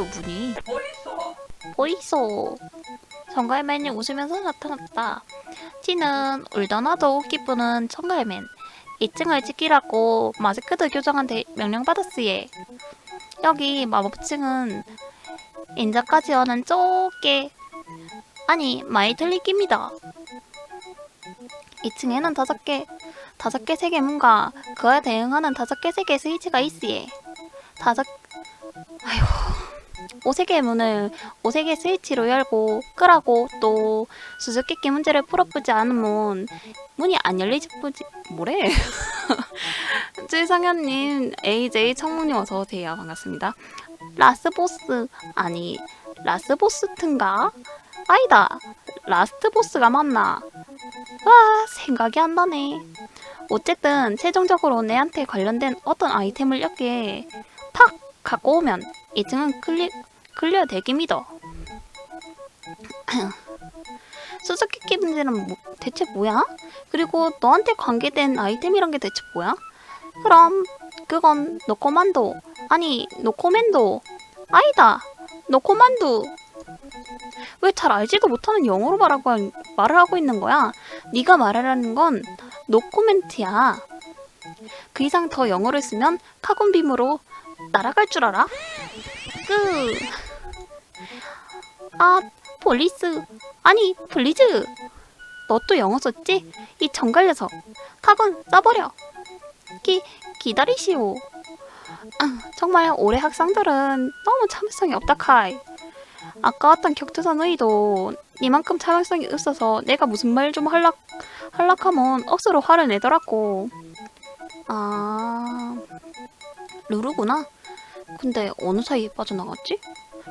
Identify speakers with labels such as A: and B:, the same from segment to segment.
A: 또 문이. 보이소. 정갈맨이 웃으면서 나타났다. 티는 울더나도 기쁘는 정갈맨. 2층을 지키라고 마스크드 교장한테 명령받았으예. 여기 마법층은 인자까지 오는 쪼게 아니 많이 틀리깁니다. 2층에는 다섯 개 다섯 개세개 문과 그에 대응하는 다섯 개세개 스위치가 있으예. 다섯 아이고 오세개 문을 오세개 스위치로 열고 끄라고 또 수수께끼 문제를 풀어보지 않으면 문이 안 열리지 보지? 뭐래? 쯔상현님. AJ 청문님 어서 오세요. 반갑습니다. 라스보스. 아니 라스보스튼가? 아니다. 라스트 보스가 맞나? 와 생각이 안 나네. 어쨌든 최종적으로 내한테 관련된 어떤 아이템을 여기에 탁 갖고 오면 2층은 클리, 클리어 되기입니다 수수께끼 문제는 뭐, 대체 뭐야? 그리고 너한테 관계된 아이템이란 게 대체 뭐야? 그럼 그건 노코만도 아니 노코맨도 아니다 노코만두 왜 잘 알지도 못하는 영어로 말하고 한- 말을 하고 있는 거야? 네가 말하라는 건 노코멘트야. 그 이상 더 영어를 쓰면 카곤빔으로 날아갈 줄 알아? 끄. 아, 폴리스. 아니, 플리즈. 너 또 영어 썼지? 이 정갈 녀석. 카곤 써버려. 기, 기다리시오. 아, 정말 올해 학생들은 너무 참을성이 없다 카이. 아까 왔던 격투선 의도 이만큼 참을성이 없어서 내가 무슨 말 좀 할락 할락하면 억수로 화를 내더라고. 아 루루구나. 근데 어느 사이에 빠져나갔지?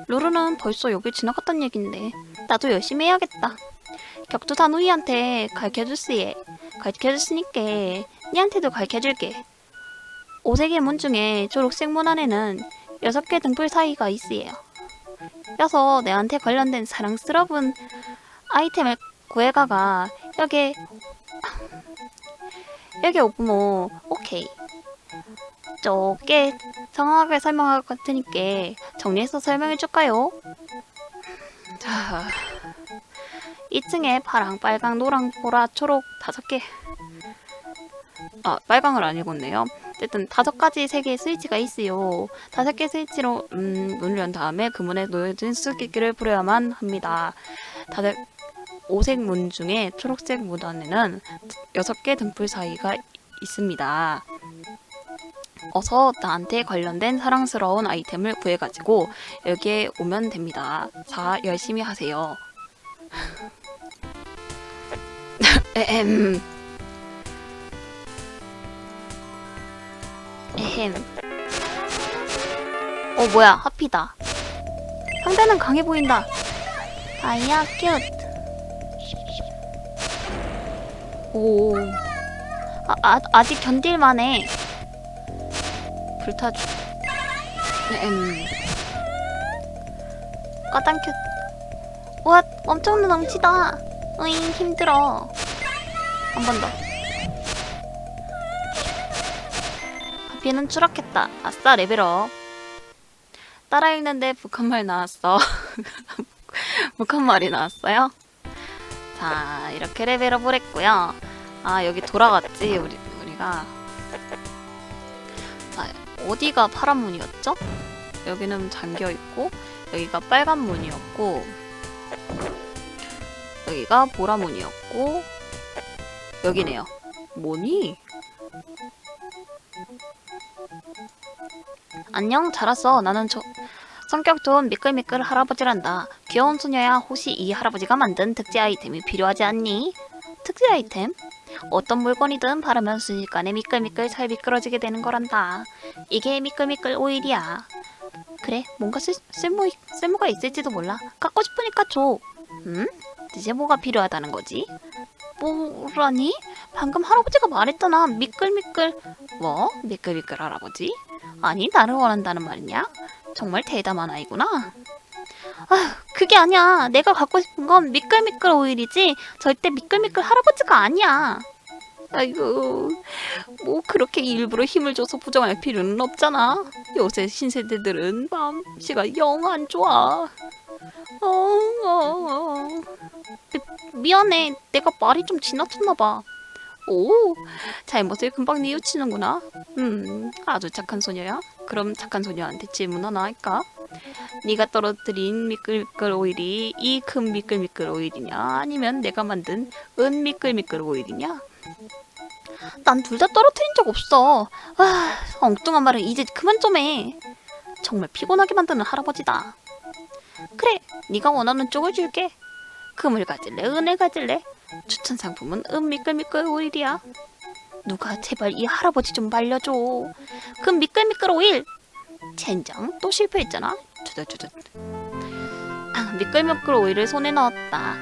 A: 루루는 벌써 여길 지나갔단 얘긴데 나도 열심히 해야겠다. 격투산 우이한테 가르쳐줄시에 가르쳐줬으니까 니한테도 가르쳐줄게. 오색의 문 중에 초록색 문 안에는 여섯 개 등불 사이가 있어요. 껴서 내한테 관련된 사랑스러운 아이템을 구해가가 여기 여기 오브모 오케이 쪼게 정확하게 설명할 것 같으니까 정리해서 설명해 줄까요? 자 2층에 파랑, 빨강, 노랑, 보라, 초록 다섯 개 아, 빨강을 안 읽었네요. 어쨌든 다섯 가지 세 개의 스위치가 있어요. 다섯 개 스위치로 음, 문을 연 다음에 그 문에 놓여진 수수께끼를 부려야만 합니다. 다들 오색 문 중에 초록색 문 안에는 여섯 개 등불 사이가 있습니다. 어서 나한테 관련된 사랑스러운 아이템을 구해가지고 여기에 오면 됩니다. 자, 열심히 하세요. 에헴. 에헴. 어 뭐야 하피다. 상대는 강해 보인다. 아이야 큐트. 오. 아, 아 아직 견딜만해. 불타주. 에헴. 까당 큐. 와 엄청 넘치다. 으잉 힘들어. 한 번 더. 비는 추락했다. 아싸 레벨업. 따라 읽는데 북한말 나왔어. 북한말이 나왔어요. 자 이렇게 레벨업을 했고요. 아 여기 돌아갔지 우리 우리가. 자 어디가 파란 문이었죠? 여기는 잠겨 있고 여기가 빨간 문이었고 여기가 보라 문이었고 여기네요. 뭐니? 안녕, 잘 왔어. 나는 저 성격 좋은 미끌미끌 할아버지란다. 귀여운 소녀야, 혹시 이 할아버지가 만든 특제 아이템이 필요하지 않니? 특제 아이템? 어떤 물건이든 바르면 순식간에 미끌미끌 잘 미끄러지게 되는 거란다. 이게 미끌미끌 오일이야. 그래, 뭔가 쓸, 쓸모, 쓸모가 있을지도 몰라. 갖고 싶으니까 줘. 음? 이제 뭐가 필요하다는 거지? 뭐라니? 방금 할아버지가 말했잖아. 미끌미끌. 뭐? 미끌미끌 할아버지? 아니, 나를 원한다는 말이냐? 정말 대담한 아이구나. 아휴, 그게 아니야. 내가 갖고 싶은 건 미끌미끌 오일이지 절대 미끌미끌 할아버지가 아니야. 아이고 뭐 그렇게 일부러 힘을 줘서 부정할 필요는 없잖아. 요새 신세대들은 마음씨가 영 안 좋아. 어, 어, 어. 미- 미안해. 내가 말이 좀 지나쳤나 봐. 오, 잘못을 금방 뉘우치는구나. 음, 아주 착한 소녀야. 그럼 착한 소녀한테 질문 하나 할까? 네가 떨어뜨린 미끌미끌 오일이 이 큰 미끌미끌 오일이냐? 아니면 내가 만든 은 미끌미끌 오일이냐? 난 둘 다 떨어뜨린 적 없어. 아, 엉뚱한 말은 이제 그만 좀 해. 정말 피곤하게 만드는 할아버지다. 그래, 네가 원하는 쪽을 줄게. 금을 가질래, 은을 가질래? 추천 상품은 은 미끌미끌 오일이야. 누가 제발 이 할아버지 좀 말려줘. 금 미끌미끌 오일. 젠장 또 실패했잖아. 주저주저. 아, 미끌미끌 오일을 손에 넣었다.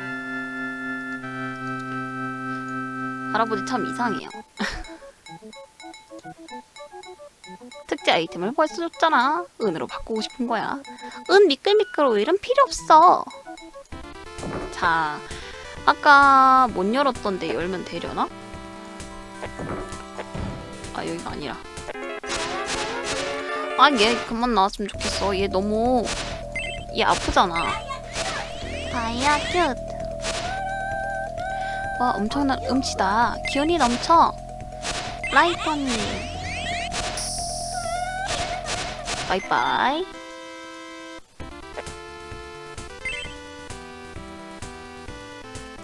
A: 할아버지 참 이상해요. 특제 아이템을 벌써 줬잖아. 은으로 바꾸고 싶은 거야. 은 미끌미끌 오일은 필요 없어. 자, 아까 못 열었던데 열면 되려나? 아 여기가 아니라. 아 얘 그만 나왔으면 좋겠어. 얘 너무 얘 아프잖아. 다이아 큐. 와 엄청난 음치다. 기운이 넘쳐. 라이터님. 바이바이.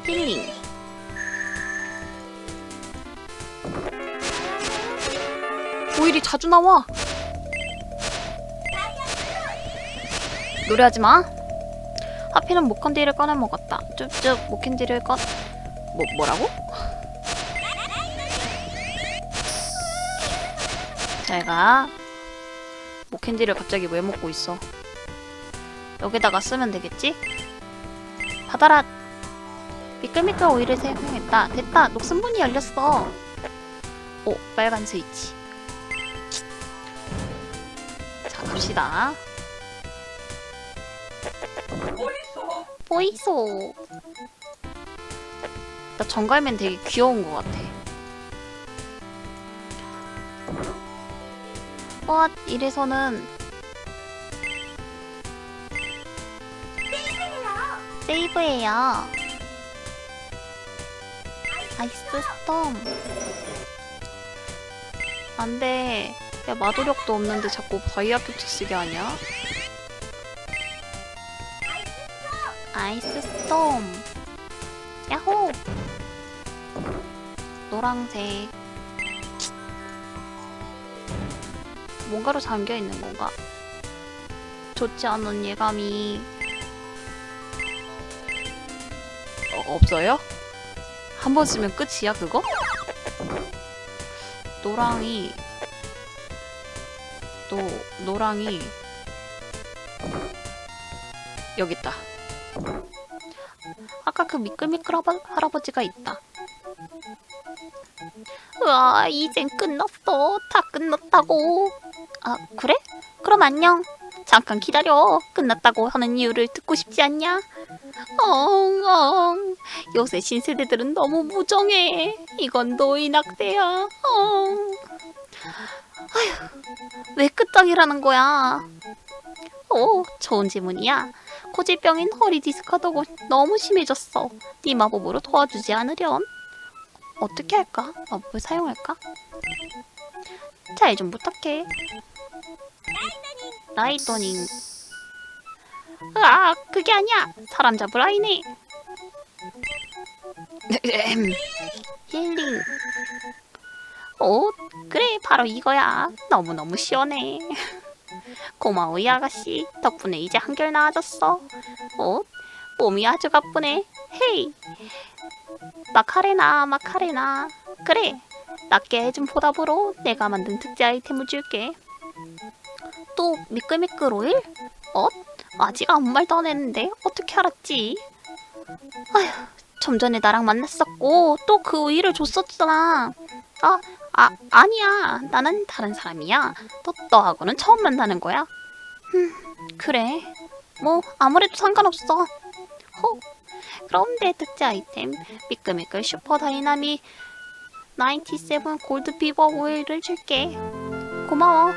A: 힐링. 오일이 자주 나와. 노래하지 마. 하필은 목캔디를 꺼내 먹었다. 쭉쭉 목캔디를 꺼. 뭐 뭐라고? 잘가. 목캔디를 갑자기 왜 먹고 있어? 여기다가 쓰면 되겠지? 받아라. 미끌미끌 오일을 사용했다. 됐다. 녹슨 문이 열렸어. 오, 빨간 스위치. 자, 갑시다. 보이소. 나 정갈면 되게 귀여운 것 같아. 와, 이래서는 세이브예요. 아이스 스톰. 안 돼. 야, 마도력도 없는데 자꾸 바이아 큐트 쓰게 하냐? 아이스 스톰. 야호! 노랑색. 뭔가로 잠겨 있는 건가? 좋지 않은 예감이. 어, 없어요? 한 번 쓰면 끝이야, 그거? 노랑이. 또, 노랑이. 여기 있다. 아까 그 미끌미끌 할아버, 할아버지가 있다. 우와, 이젠 끝났어. 다 끝났다고. 아, 그래? 그럼 안녕. 잠깐 기다려. 끝났다고 하는 이유를 듣고 싶지 않냐? 엉엉. 요새 신세대들은 너무 무정해. 이건 노인 학대야. 엉. 아휴, 왜 끝장이라는 거야? 오, 좋은 질문이야. 고질병인 허리 디스크하다고 너무 심해졌어. 네 마법으로 도와주지 않으련. 어떻게 할까? 마법을 사용할까? 잘 좀 부탁해. 라이터닝. 아, 그게 아니야. 사람 잡을 아이네. 힐링. 오, 그래, 바로 이거야. 너무너무 시원해. 고마워, 이 아가씨. 덕분에 이제 한결 나아졌어. 어? 몸이 아주 가쁘네. 헤이. 마카레나, 마카레나. 그래. 낫게 해준 보답으로 내가 만든 특제 아이템을 줄게. 또 미끌미끌 오일? 어? 아직 아무 말도 안 했는데 어떻게 알았지? 아휴, 좀 전에 나랑 만났었고 또그 오일을 줬었잖아. 아, 아, 아니야. 나는 다른 사람이야. 너, 너하고는 처음 만나는 거야. 음, 그래. 뭐 아무래도 상관없어. 호. 그럼 내 특제 아이템 미끌미끌 슈퍼 다이나믹 97 골드 피버 오일을 줄게. 고마워.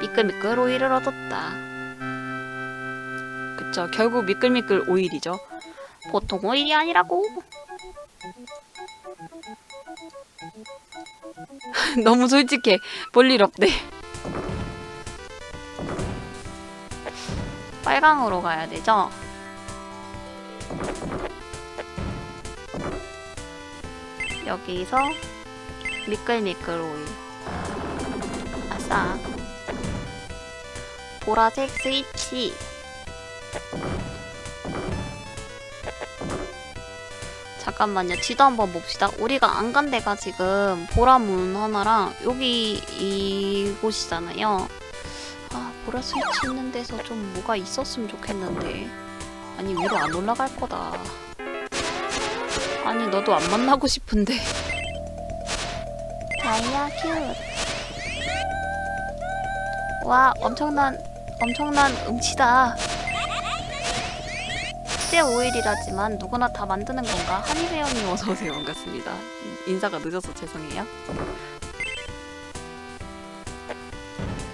A: 미끌미끌 오일을 얻었다. 그쵸. 결국 미끌미끌 오일이죠. 보통 오일이 아니라고. 너무 솔직해. 볼일 없대. 빨강으로 가야 되죠? 여기서 미끌미끌 오일. 아싸. 보라색 스위치. 잠깐만요. 지도 한번 봅시다. 우리가 안 간 데가 지금 보라문 하나랑 여기 이곳이잖아요. 아, 보라 스위치 있는 데서 좀 뭐가 있었으면 좋겠는데. 아니, 위로 안 올라갈 거다. 아니, 너도 안 만나고 싶은데. 다이아 큐. 와, 엄청난, 엄청난 음치다. 제 오일이라지만 누구나 다 만드는 건가? 한이배영님 어서오세요. 반갑습니다. 인사가 늦어서 죄송해요.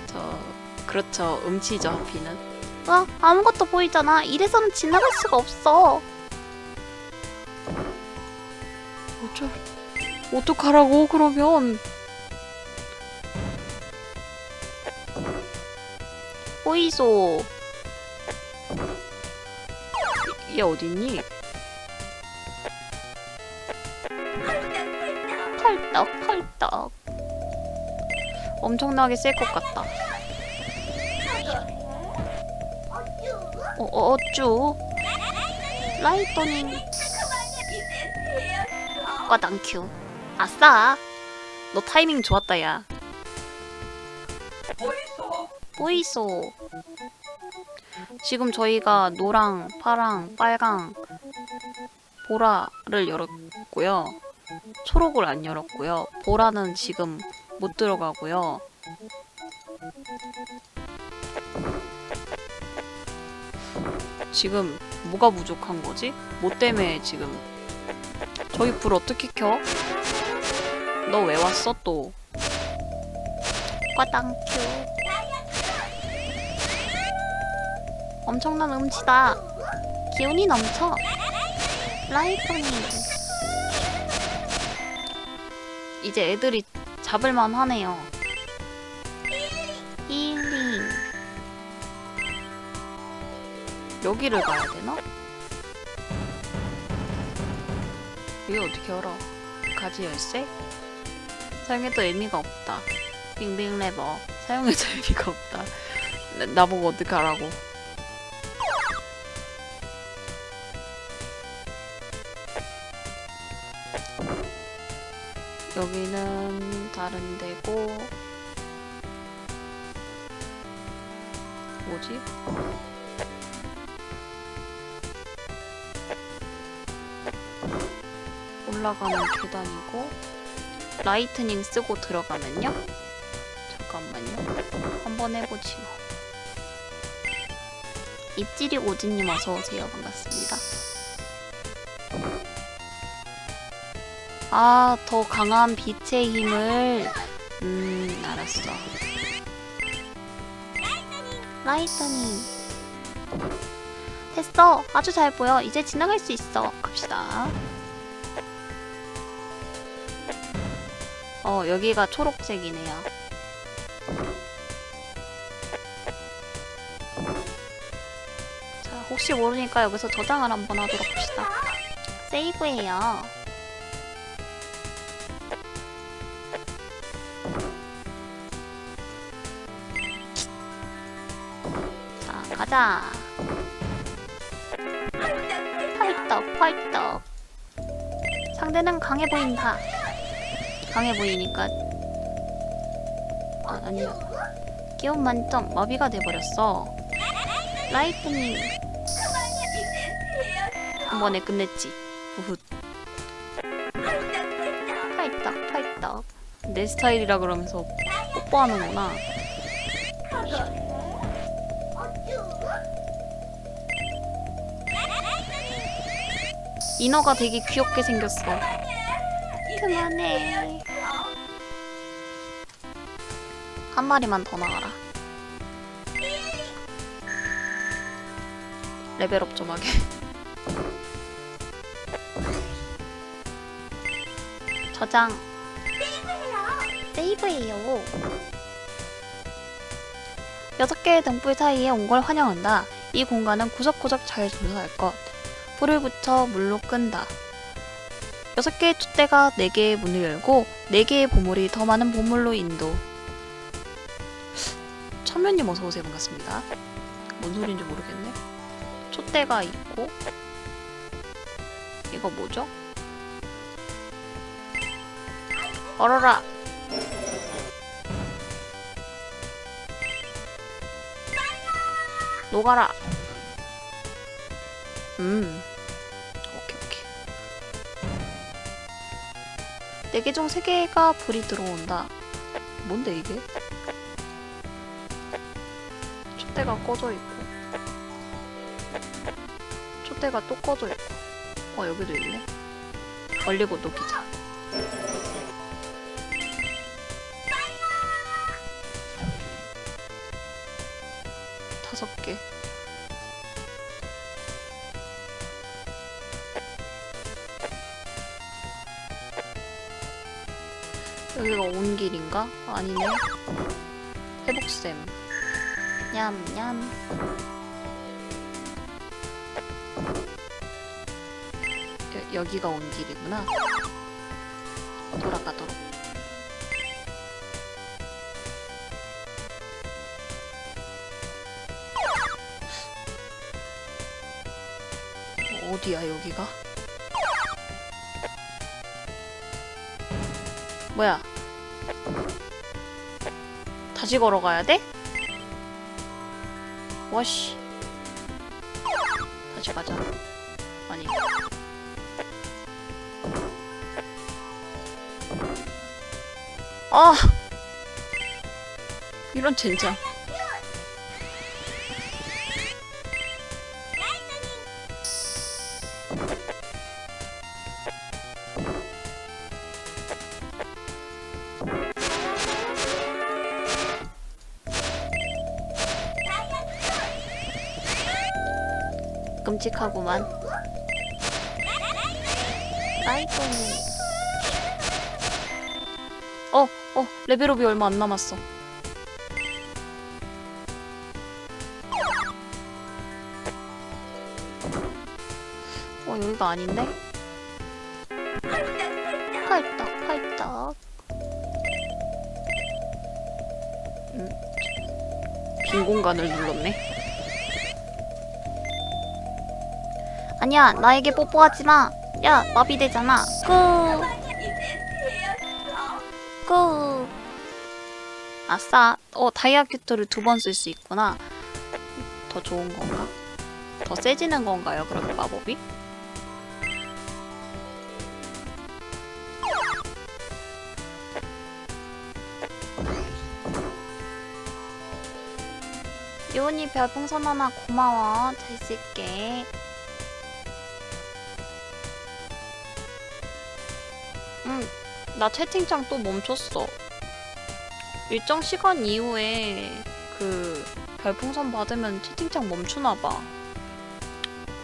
A: 저, 그렇죠. 음치죠, 비는. 와, 아무것도 보이잖아. 이래서는 지나갈 수가 없어. 어쩔, 어떡하라고, 그러면. 보이소. 얘 어딨니? 펄떡 펄떡. 엄청나게 셀 것 같다. 어, 어, 어쭈? 라이터닝. 과당큐. 아싸! 너 타이밍 좋았다 야. 보이소 지금 저희가 노랑, 파랑, 빨강, 보라를 열었고요. 초록을 안 열었고요. 보라는 지금 못 들어가고요. 지금 뭐가 부족한 거지? 뭐 때문에 지금 저기 불 어떻게 켜? 너 왜 왔어 또? 과당 큐 엄청난 음치다. 기운이 넘쳐. 라이터닝. 이제 애들이 잡을만 하네요. 힐링. 여기를 가야 되나? 여기 어떻게 열어? 가지 열쇠? 사용해도 의미가 없다. 빙빙 레버. 사용해도 의미가 없다. 나, 나보고 어떻게 하라고. 여기는 다른 데고 뭐지? 올라가는 계단이고 라이트닝 쓰고 들어가면요? 잠깐만요. 한번 해보지 뭐. 입질이 오지님 어서 오세요. 반갑습니다. 아, 더 강한 빛의 힘을. 음, 알았어. 라이터닝. 됐어. 아주 잘 보여. 이제 지나갈 수 있어. 갑시다. 어, 여기가 초록색이네요. 자, 혹시 모르니까 여기서 저장을 한번 하도록 합시다. 세이브예요. 가자. 펄떡, 펄떡. 상대는 강해 보인다. 강해 보이니까. 아, 아니야. 기운 만점, 마비가 돼버렸어. 라이트닝. 한 번에 끝냈지. 후훗. 펄떡, 펄떡. 내 스타일이라 그러면서 뽀뽀하는구나. 인어가 되게 귀엽게 생겼어. 그만해. 한 마리만 더 나가라. 레벨업 좀 하게. 저장. 세이브해요. 여섯 개의 등불 사이에 온 걸 환영한다. 이 공간은 구석구석 잘 조사할 것. 불을 붙여 물로 끈다. 여섯 개의 촛대가 네 개의 문을 열고 네 개의 보물이 더 많은 보물로 인도. 천면님 어서 오세요 반갑습니다. 뭔 소리인지 모르겠네. 촛대가 있고 이거 뭐죠? 얼어라. 녹아라. 음. 오케이 오케이. 네 개 중 세 개가 불이 들어온다. 뭔데 이게? 촛대가 꺼져 있고. 촛대가 또 꺼져 있고. 어 여기도 있네. 얼리고 녹이자. 길인가? 아니네. 회복쌤. 냠냠. 여, 여기가 온 길이구나. 돌아가도록. 어디야 여기가? 뭐야? 다시 걸어가야 돼? 와씨. 다시 가자. 아니. 아! 이런 젠장. 끔찍하구만. 라이토니. 어, 어, 레벨업이 얼마 안 남았어. 어, 여기가 아닌데? 팔떡, 팔떡. 음, 빈 공간을 눌렀네. 아니야, 나에게 뽀뽀하지 마. 야, 마비되잖아. 끄. 끄. 아싸. 어, 다이아 큐트를 두 번 쓸 수 있구나. 더 좋은 건가? 더 세지는 건가요, 그러면 마법이? 요은이 별풍선 하나 고마워. 잘 쓸게. 나 채팅창 또 멈췄어. 일정 시간 이후에 그 별풍선 받으면 채팅창 멈추나 봐.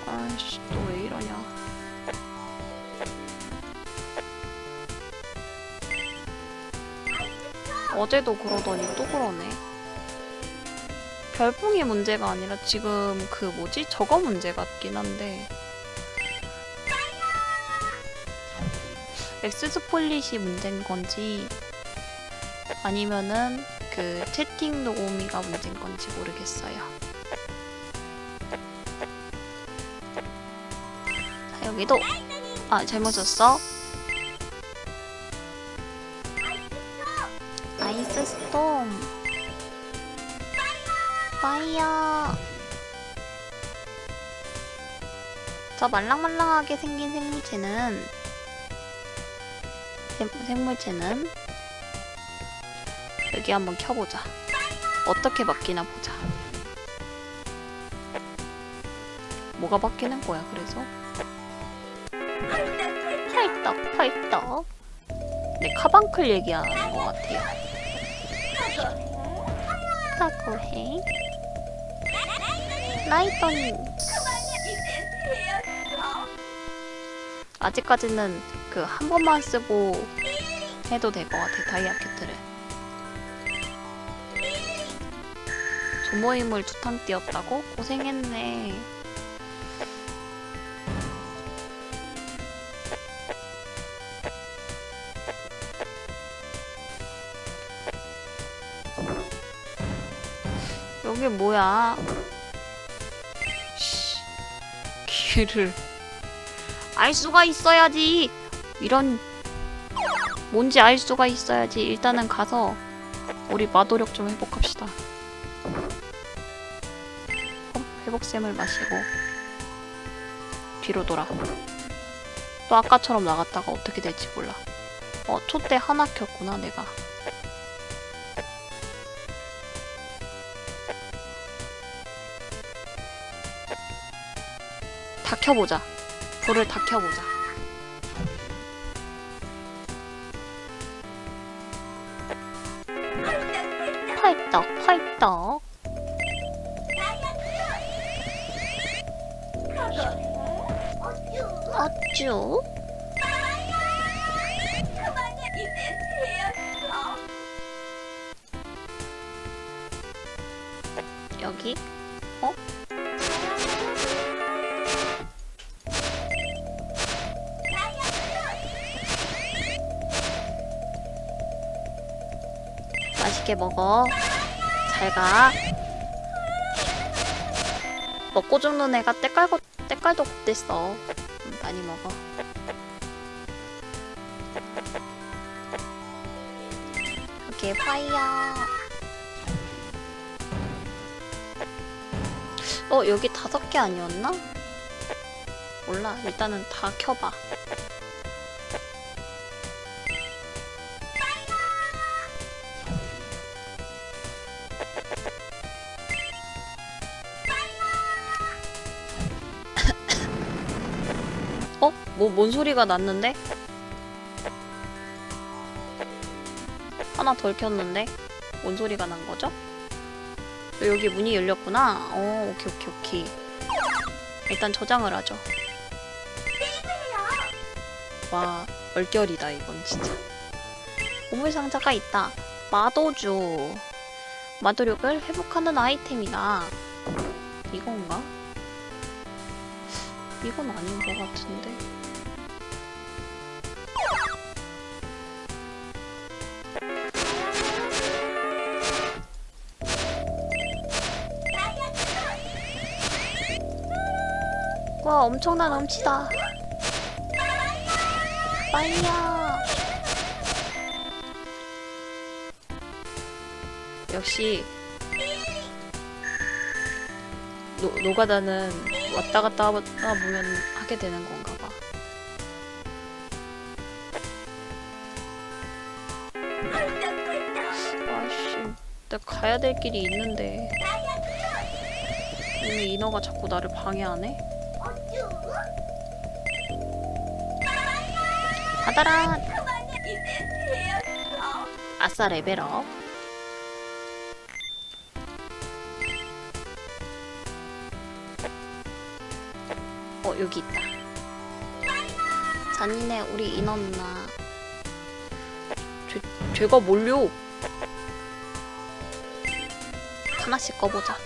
A: 아이씨, 또 왜 이러냐. 어제도 그러더니 또 그러네. 별풍이 문제가 아니라 지금 그 뭐지? 저거 문제 같긴 한데. 엑스스 폴릿이 문제인 건지 아니면은 그 채팅 녹음이가 문제인 건지 모르겠어요. 자, 여기도 아 잘못 썼어. 아이스 스톰 파이어 저 말랑말랑하게 생긴 생물체는 생, 생물체는 여기 한번 켜보자. 어떻게 바뀌나 보자. 뭐가 바뀌는 거야, 그래서? 팔떡, 팔떡. 네, 카방클 얘기하는 것 같아요. 하고 해. 라이터님. 아직까지는 그 한 번만 쓰고 해도 될 것 같아 다이아 큐트를. 조모임을 두탕 띄었다고? 고생했네. 여기 뭐야? 씨, 길을 알 수가 있어야지. 이런 뭔지 알 수가 있어야지. 일단은 가서 우리 마도력 좀 회복합시다. 어, 회복샘을 마시고 뒤로 돌아. 또 아까처럼 나갔다가 어떻게 될지 몰라. 어, 촛대 하나 켰구나, 내가. 다 켜보자. 불을 다 켜보자. 어쭈? 여기? 어? 맛있게 먹어. 잘 가. 먹고 죽는 애가 때깔고 때깔도 못 됐어. 음, 많이 먹어. 오케이 파이어. 어 여기 다섯 개 아니었나? 몰라 일단은 다 켜봐. 뭐, 뭔 소리가 났는데? 하나 덜 켰는데? 뭔 소리가 난 거죠? 여기 문이 열렸구나. 어, 오케이, 오케이, 오케이. 일단 저장을 하죠. 와, 얼결이다, 이건 진짜. 보물 상자가 있다. 마도주. 마도력을 회복하는 아이템이다. 이건가? 이건 아닌 것 같은데. 와, 엄청난 엄치다. 빨리야. 역시 노, 노가다는 왔다 갔다 하다 보면 하게 되는 건가 봐. 아씨, 내가 가야 될 길이 있는데. 이 인어가 자꾸 나를 방해하네? 받아라! 아싸 레벨업. 어 여기 있다. 잔인해 우리 인어 누나. 죄 죄가 몰려. 하나씩 꺼보자.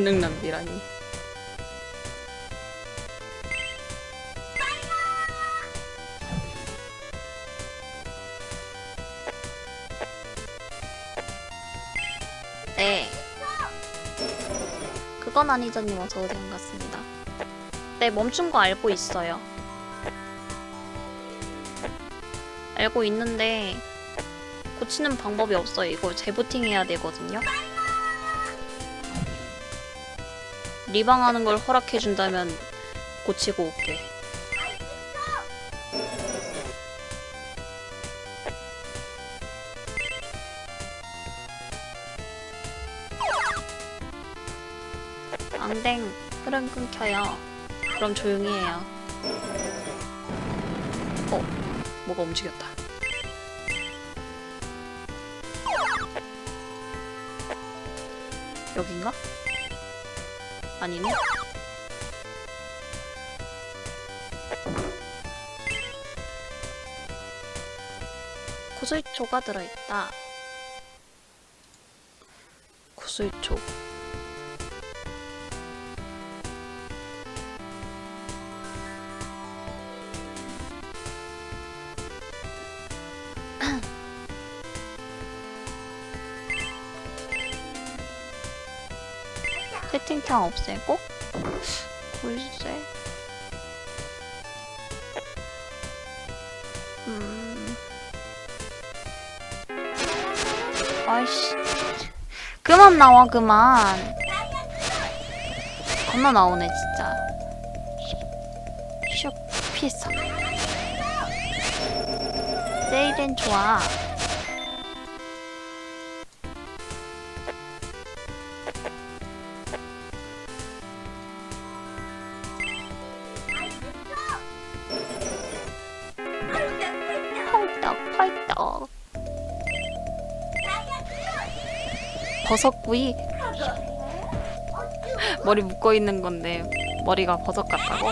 A: 재능 낭비라니. 네. 그건 아니죠님 어서 오세요 반갑습니다. 네 멈춘 거 알고 있어요. 알고 있는데 고치는 방법이 없어요. 이거 재부팅 해야 되거든요. 리방하는 걸 허락해준다면 고치고 올게. 앙댕 흐름 끊겨요. 그럼 조용히 해요. 어, 뭐가 움직였다. 여긴가? 아니네. 구슬초가 들어있다. 구슬초. 채팅창 없애고? 글쎄 음. 아이씨. 그만 나와 그만. 겁나 나오네 진짜. 슉 피했어. 세이렌 좋아 버섯구이 머리 묶어 있는 건데 머리가 버섯 같다고?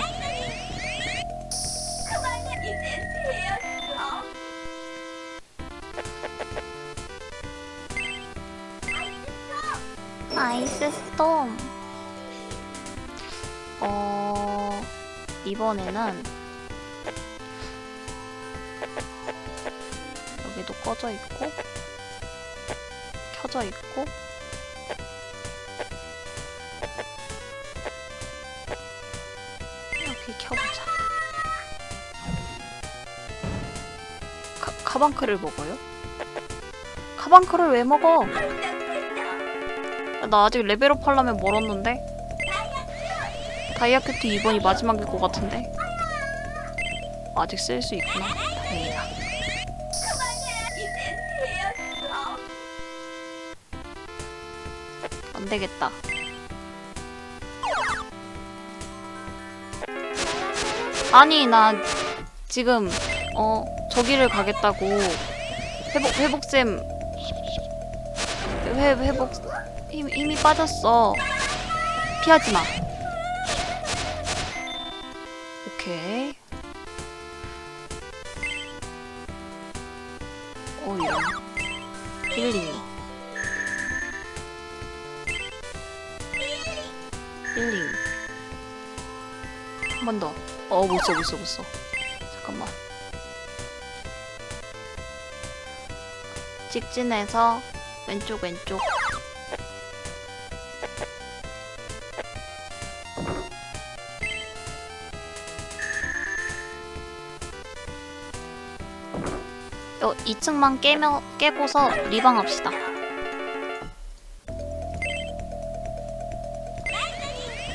A: 아이스 스톰 어 이번에는 여기도 꺼져 있고 켜져 있고 가, 가방크를 먹어요? 가방크를 왜 먹어? 나 아직 레벨업 하려면 멀었는데 다이아큐트 2번이 마지막일 것 같은데 아직 쓸 수 있구나 다행이다 안 되겠다. 아니 나 지금 어 저기를 가겠다고 회복 회복쌤 회 회복 힘 힘이 빠졌어. 피하지 마. 오케이. 오 이런 힐링. 힐링 한 번 더. 어, 못 써, 못 써, 못 써. 직진해서 왼쪽, 왼쪽. 어, 2층만 깨며, 깨고서 리방합시다.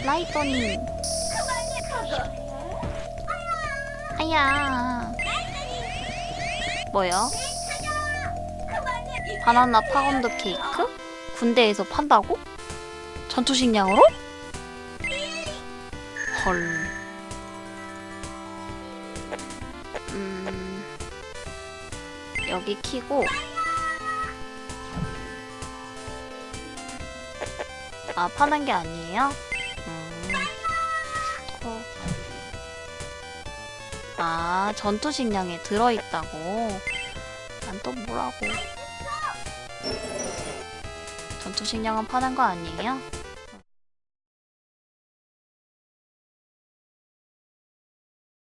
A: 라이터님. 아야. 뭐요? 바나나 파운드 케이크? 군대에서 판다고? 전투식량으로? 헐. 음. 여기 키고 아 파는 게 아니에요? 음. 어. 아, 전투 식량에 들어있다고. 난 또 뭐라고. 전투 식량은 파는 거 아니에요?